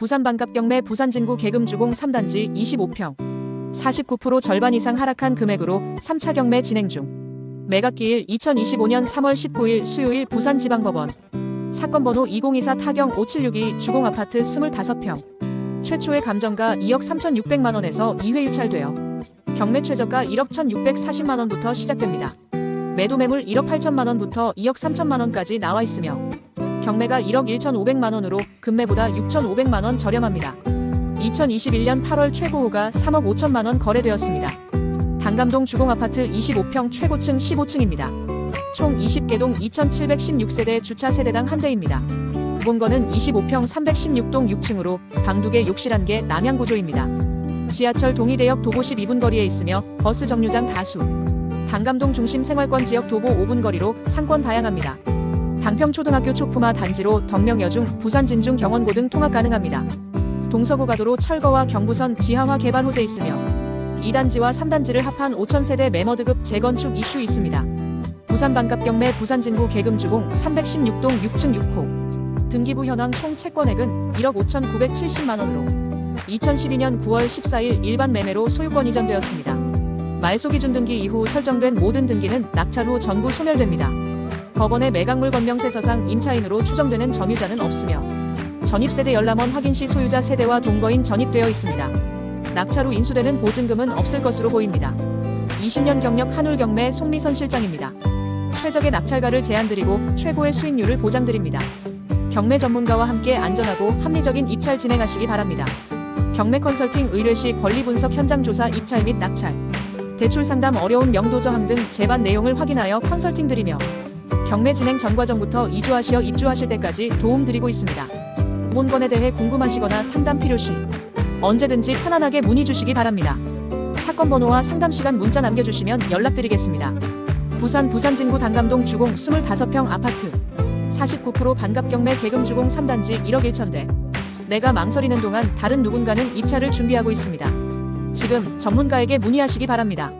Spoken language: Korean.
부산 반갑경매 부산진구 계금주공 3단지 25평. 49% 절반 이상 하락한 금액으로 3차 경매 진행 중. 매각기일 2025년 3월 19일 수요일 부산지방법원. 사건 번호 2024 타경 5762 주공아파트 25평. 최초의 감정가 2억 3,600만 원에서 2회 유찰되어 경매 최저가 1억 1,640만 원부터 시작됩니다. 매도 매물 1억 8천만 원부터 2억 3천만 원까지 나와 있으며 경매가 1억 1,500만 원으로 금매보다 6,500만 원 저렴합니다. 2021년 8월 최고호가 3억 5천만 원 거래되었습니다. 단감동 주공아파트 25평 최고층 15층입니다. 총 20개동 2,716세대 주차 세대당 한 대입니다. 본건은 25평 316동 6층으로 방 2개 욕실 1개 남양 구조입니다. 지하철 동의대역 도보 12분 거리에 있으며 버스 정류장 다수. 단감동 중심 생활권 지역 도보 5분 거리로 상권 다양합니다. 당평초등학교 초품화 단지로 덕명여중, 부산진중 경원고 등 통학 가능합니다. 동서고 가도로 철거와 경부선 지하화 개발 호재 있으며 2단지와 3단지를 합한 5천세대 매머드급 재건축 이슈 있습니다. 부산 반갑경매 부산진구 계금주공 316동 6층 6호 등기부 현황 총 채권액은 1억 5,970만 원으로 2012년 9월 14일 일반 매매로 소유권 이전되었습니다. 말소 기준 등기 이후 설정된 모든 등기는 낙찰 후 전부 소멸됩니다. 법원의 매각물 건명세서상 임차인으로 추정되는 점유자는 없으며 전입세대 열람원 확인 시 소유자 세대와 동거인 전입되어 있습니다. 낙찰 후 인수되는 보증금은 없을 것으로 보입니다. 20년 경력 한울경매 송미선 실장입니다. 최적의 낙찰가를 제안드리고 최고의 수익률을 보장드립니다. 경매 전문가와 함께 안전하고 합리적인 입찰 진행하시기 바랍니다. 경매 컨설팅 의뢰 시 권리 분석 현장 조사 입찰 및 낙찰, 대출 상담 어려운 명도 저항 등 제반 내용을 확인하여 컨설팅 드리며 경매 진행 전 과정부터 이주하시어 입주하실 때까지 도움 드리고 있습니다. 본건에 대해 궁금하시거나 상담 필요시 언제든지 편안하게 문의 주시기 바랍니다. 사건 번호와 상담 시간 문자 남겨주시면 연락드리겠습니다. 부산 부산진구 단감동 주공 25평 아파트 49% 반갑경매 계금주공 3단지 1억 1천대 내가 망설이는 동안 다른 누군가는 입찰을 준비하고 있습니다. 지금 전문가에게 문의하시기 바랍니다.